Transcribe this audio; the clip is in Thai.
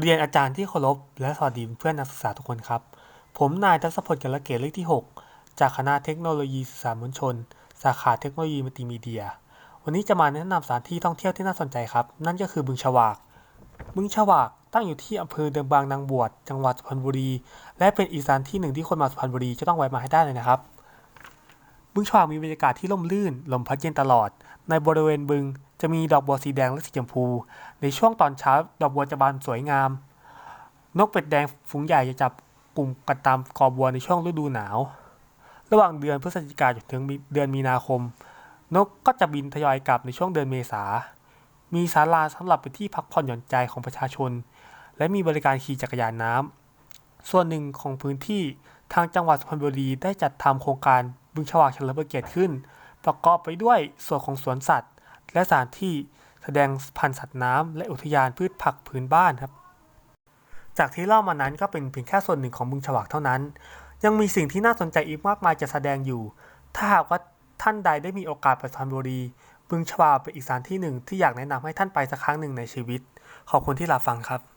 เรียนอาจารย์ที่เคารพและสวัสดีเพื่อนนักศึกษาทุกคนครับ ผมนายทัศพลกัลเกตเลขที่ 6 จากคณะเทคโนโลยีสื่อสารมวลชน สาขาเทคโนโลยีมัลติมีเดีย วันนี้จะมาแนะนำสถานที่ท่องเที่ยวที่น่าสนใจครับ นั่นก็คือบึงฉวาก บึงฉวากตั้งอยู่ที่อำเภอเดิมบางนางบวชจังหวัดสุพรรณบุรี และเป็นอีกสถานที่หนึ่งที่คนมาสุพรรณบุรีจะต้องแวะมาให้ได้เลยนะครับ บึงฉวากมีบรรยากาศที่ร่มรื่นลมพัดเย็นตลอด ในบริเวณบึง จะมีดอกบัวสีแดงและสีชมพู ในช่วงตอนเช้าดอกบัวจะบานสวยงาม นกเป็ดแดงฝูงใหญ่จะจับกลุ่มกันตามกอบัวในช่วงฤดูหนาว ระหว่างเดือนพฤศจิกาจนถึงเดือนมีนาคม นกก็จะบินทยอยกลับในช่วงเดือนเมษา มีศาลาสำหรับเป็นที่พักผ่อนหย่อนใจของประชาชน และมีบริการขี่จักรยานน้ำ ส่วนหนึ่งของพื้นที่ทางจังหวัดสุพรรณบุรีได้จัดทำโครงการบึงฉวากเฉลิมพระเกียรติขึ้น ประกอบไปด้วยส่วนของสวนสัตว์ และสถานที่แสดงพันธุ์สัตว์น้ำและอุทยานพืชผักพื้นบ้านครับ จากที่เล่ามานั้นก็เป็นเพียงแค่ส่วนหนึ่งของบึงฉวากเท่านั้น ยังมีสิ่งที่น่าสนใจอีกมากมายจะแสดงอยู่ ถ้าหากว่าท่านใดได้มีโอกาสไปสุพรรณบุรีบึงฉวากเป็นอีกสถานที่หนึ่งที่อยากแนะนำให้ท่านไปสักครั้งหนึ่งในชีวิต ขอบคุณที่รับฟังครับ